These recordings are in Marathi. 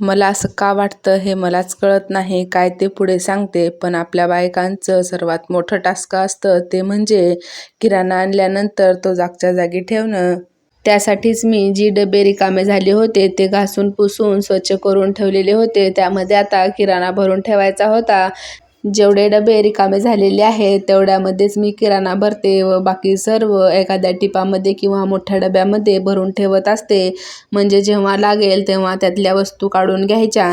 मला असं का वाटतं हे मलाच कळत नाही काय ते पुढे सांगते. पण आपल्या बायकांचं सर्वात मोठं टास्क असतं ते म्हणजे किराणा आणल्यानंतर तो जागच्या जागी ठेवणं. त्यासाठीच मी जी डबे रिकामे झाले होते ते घासून पुसून स्वच्छ करून ठेवलेले होते. त्यामध्ये आता किराणा भरून ठेवायचा होता. जेवढे डबे रिकामे झालेले आहेत तेवढ्यामध्येच मी किराणा भरते व बाकी सर्व एखाद्या टिपामध्ये किंवा मोठ्या डब्यामध्ये भरून ठेवत असते. म्हणजे जेव्हा लागेल तेव्हा त्यातल्या वस्तू काढून घ्यायच्या.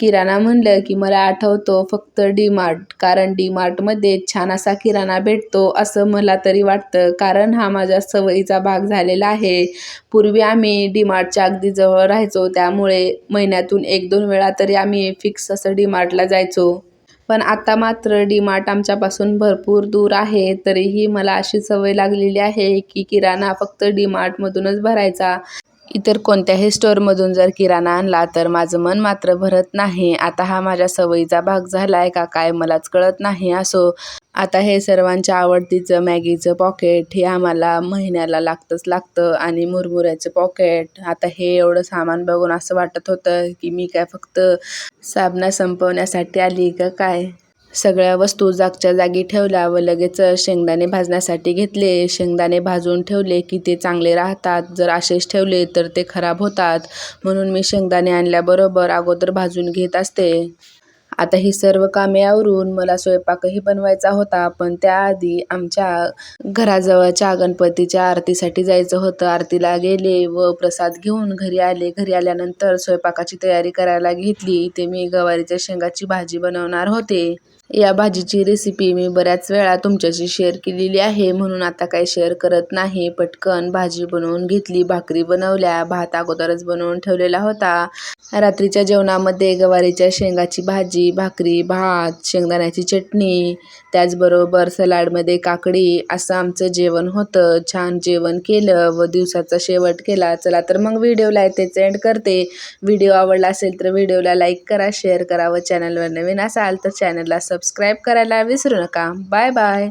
किराणा म्हणलं की मला आठवतो फक्त डी मार्ट कारण डी मार्टमध्ये छान असा किराणा भेटतो असं मला तरी वाटतं. कारण हा माझ्या सवयीचा भाग झालेला आहे. पूर्वी आम्ही डी मार्टच्या अगदी जवळ राहायचो त्यामुळे महिन्यातून एक दोन वेळा तरी आम्ही फिक्स असं डी मार्टला जायचो. पण आता मात्र डी मार्ट आमच्यापासून भरपूर दूर आहे तरीही मला अशी सवय लागलेली आहे की किराणा फक्त डी मार्टमधूनच भरायचा. इतर कोणत्याही स्टोअरमधून जर किराणा आणला तर माझं मन मात्र भरत नाही. आता हा माझ्या सवयीचा भाग झाला आहे का काय मलाच कळत नाही असो. आता हे सर्वांच्या आवडतीचं मॅगीचं पॉकेट हे आम्हाला महिन्याला लागतंच लागतं आणि मुरमुऱ्याचं पॉकेट. आता हे एवढं सामान बघून असं वाटत होतं की मी काय फक्त साबणा संपवण्यासाठी आली का काय? सगळ्या वस्तू जागच्या जागी ठेवल्या व लगेच शेंगदाणे भाजण्यासाठी घेतले. शेंगदाणे भाजून ठेवले की ते चांगले राहतात. जर असेच ठेवले तर ते खराब होतात. म्हणून मी शेंगदाणे आणल्याबरोबर अगोदर भाजून घेत असते. आता ही सर्व कामे आवरून मला स्वयंपाकही बनवायचा होता पण त्याआधी आमच्या घराजवळच्या गणपतीच्या आरतीसाठी जायचं होतं. आरतीला गेले व प्रसाद घेऊन घरी आले. घरी आल्यानंतर स्वयंपाकाची तयारी करायला घेतली. ते मी गवारीच्या शेंगाची भाजी बनवणार होते. या भाजीची रेसिपी मी बऱ्याच वेळा तुमच्याशी शेअर केलेली आहे. म्हणून आता काही शेअर करत नाही. पटकन भाजी बनवून घेतली. भाकरी बनवल्या. भात अगोदरच बनवून ठेवलेला होता. रात्रीच्या जेवणामध्ये गवारीच्या शेंगाची भाजी भाकरी भात शेंगदाण्याची चटणी त्याचबरोबर सलाडमध्ये काकडी असं आमचं जेवण होतं. छान जेवण केलं व दिवसाचा शेवट केला. चला तर मग व्हिडिओला येतेच एंड करते. व्हिडिओ आवडला असेल तर व्हिडिओला लाईक करा शेअर करा व चॅनलवर नवीन असाल तर चॅनलला सबस्क्राईब करायला विसरू नका. Bye bye